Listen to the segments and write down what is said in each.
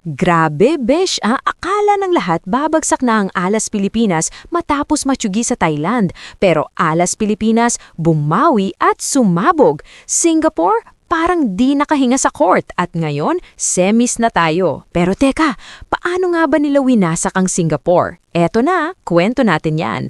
Grabe, besh, ah, akala ng lahat babagsak na ang Alas Pilipinas matapos matsugi sa Thailand. Pero Alas Pilipinas bumawi at sumabog. Singapore parang di nakahinga sa court at ngayon semis na tayo. Pero teka, paano nga ba nila winasak ang Singapore? Eto na, kwento natin yan.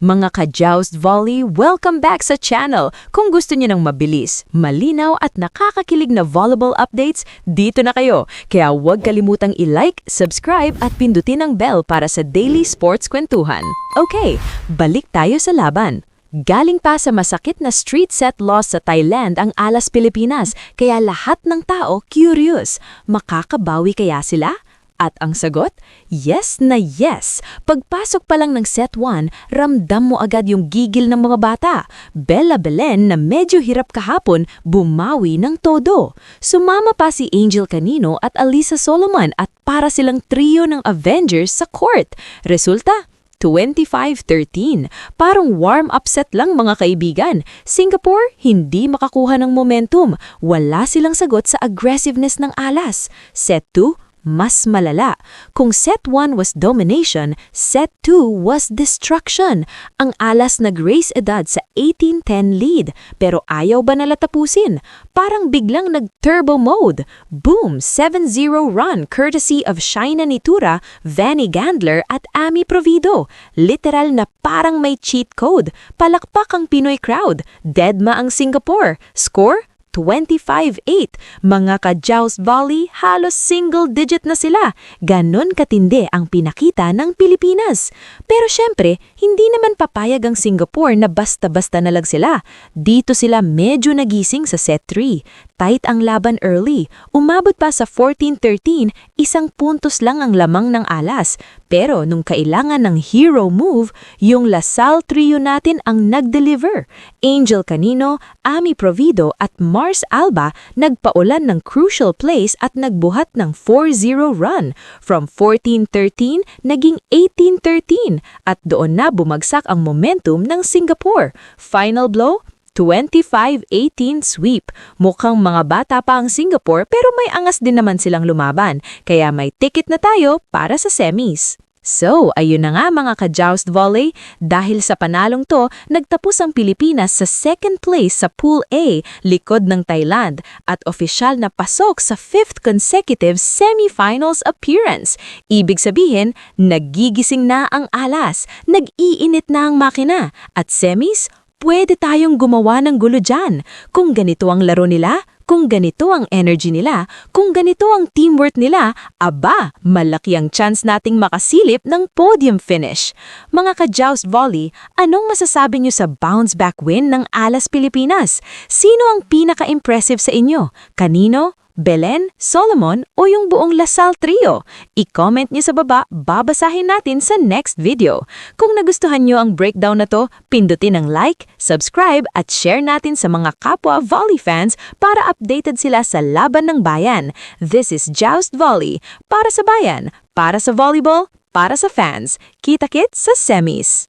Mga ka-joust volley, welcome back sa channel. Kung gusto niyo ng mabilis, malinaw at nakakakilig na volleyball updates, dito na kayo. Kaya huwag kalimutang i-like, subscribe at pindutin ang bell para sa daily sports kwentuhan. Okay, balik tayo sa laban. Galing pa sa masakit na street set loss sa Thailand ang Alas Pilipinas, kaya lahat ng tao curious. Makakabawi kaya sila? At ang sagot, yes na yes. Pagpasok pa lang ng set 1, ramdam mo agad yung gigil ng mga bata. Bella Belen na medyo hirap kahapon, bumawi ng todo. Sumama pa si Angel Canino at Alisa Solomon at para silang trio ng Avengers sa court. Resulta, 25-13. Parang warm-up set lang mga kaibigan. Singapore, hindi makakuha ng momentum. Wala silang sagot sa aggressiveness ng alas. Set 2, mas malala. Kung set 1 was domination, set 2 was destruction. Ang alas nag-race edad sa 18-10 lead, pero ayaw ba nala tapusin? Parang biglang nag-turbo mode. Boom! 7-0 run courtesy of Shaina Nitura, Vanny Gandler at Ami Provido. Literal na parang may cheat code. Palakpak ang Pinoy crowd. Deadma ang Singapore. Score? 25-8. Mga ka-joust volley, halos single digit na sila. Ganon katindi ang pinakita ng Pilipinas. Pero syempre, hindi naman papayag ang Singapore na basta-basta na lang sila. Dito sila medyo nagising sa set 3. Tight ang laban early. Umabot pa sa 14-13, isang puntos lang ang lamang ng alas. Pero nung kailangan ng hero move, yung Lasal trio natin ang nag-deliver. Angel Canino, Ami Provido at Mars Alba nagpaulan ng crucial plays at nagbuhat ng 4-0 run. From 14-13, naging 18-13 at doon na bumagsak ang momentum ng Singapore. Final blow, 25-18 sweep. Mukhang mga bata pa ang Singapore pero may angas din naman silang lumaban, kaya may ticket na tayo para sa semis. So, ayun na nga mga ka-joust volley, dahil sa panalong to, nagtapos ang Pilipinas sa second place sa Pool A, likod ng Thailand, at opisyal na pasok sa fifth consecutive semifinals appearance. Ibig sabihin, nagigising na ang alas, nag-iinit na ang makina, at semis, pwede tayong gumawa ng gulo dyan. Kung ganito ang laro nila, kung ganito ang energy nila, kung ganito ang teamwork nila, aba, malaki ang chance nating makasilip ng podium finish. Mga ka-joust volley, anong masasabi niyo sa bounce back win ng Alas Pilipinas? Sino ang pinaka-impressive sa inyo? Kanino? Belen, Solomon o yung buong Lasal Trio? I-comment niyo sa baba, babasahin natin sa next video. Kung nagustuhan niyo ang breakdown na to, pindutin ang like, subscribe at share natin sa mga kapwa volley fans para updated sila sa laban ng bayan. This is Joust Volley. Para sa bayan, para sa volleyball, para sa fans. Kita-kit sa semis.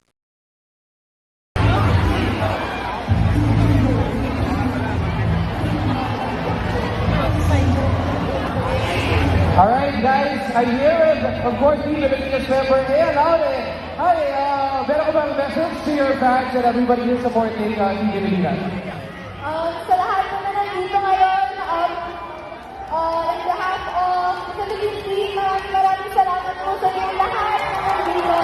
Guys, I hear it. Of course, the Pilipinas member. Ayan, Aure. Hi, uh, meron ko bang message to your fans and everybody who's supporting uh, Team Pilipinas? Um, sa lahat po na nandito ngayon, um, uh, on behalf of the Philippine team, maraming maraming salamat po sa inyong lahat na nandito.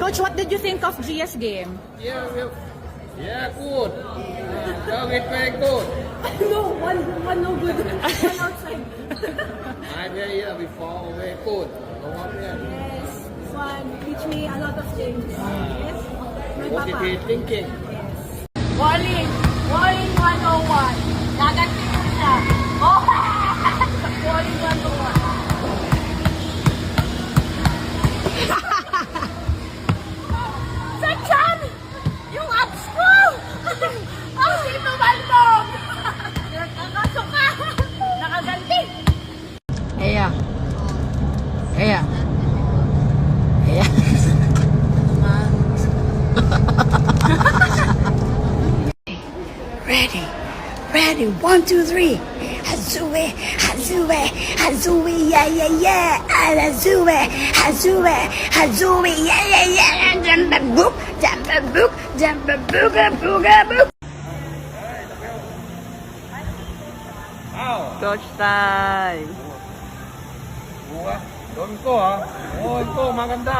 Coach, what did you think of GS game? Yeah, well, yeah, good. Uh, dog it very good. no, one, one no good. one outside. I very uh, before very good. There. yes, one teach me a lot of things. Yes, my Positive thinking. Walling, Walling 101. One, two, three. Hazue, Hazue, Hazue, yeah, yeah, yeah. Hazue, Hazue, Hazue, yeah, yeah, yeah. Jump a book, jump a book, jump a booga, booga, book. Coach time. Buka. Doon ko ha. Oh, ito maganda.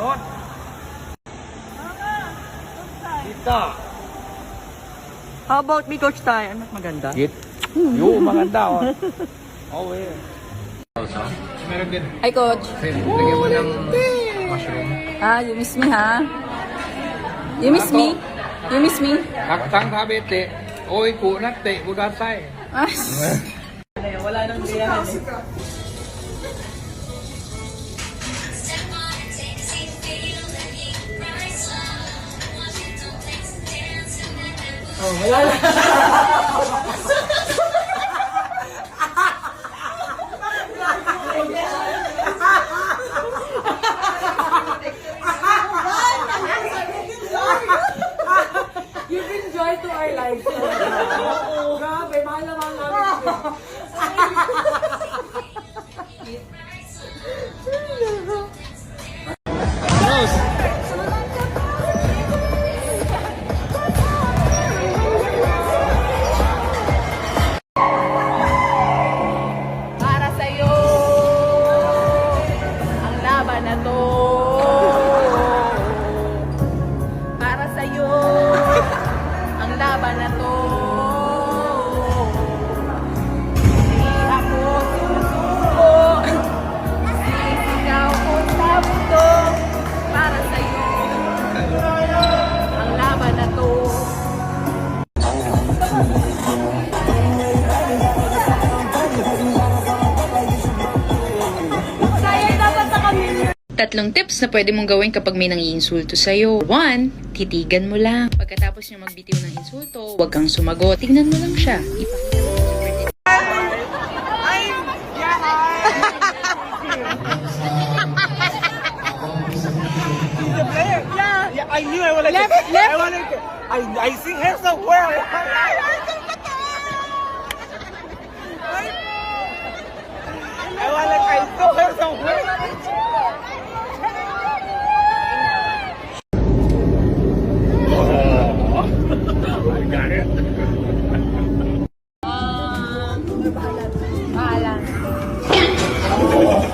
Doon. Kita. How about me, Coach Tay? Ano maganda? Git. Yo, maganda oh. Oh, eh. Meron din. Hi, Coach. Lagyan mo ng mushroom. Ah, you miss me, ha? You miss me? You miss me? ทักทั้งทาเบเตะโอ้ยกูนักเตะกูดัดไส้ Ah. Wala nang biyahan eh. Para Tatlong tips na pwede mong gawin kapag may nangiinsulto sa'yo. One, titigan mo lang. Pagkatapos niya magbitiw ng insulto, huwag kang sumagot. Tignan mo lang siya. Ipakita mo Yeah, I knew I wanted left, to, left. I wanted to, I, I see her somewhere. I wanted, I saw her somewhere. I can't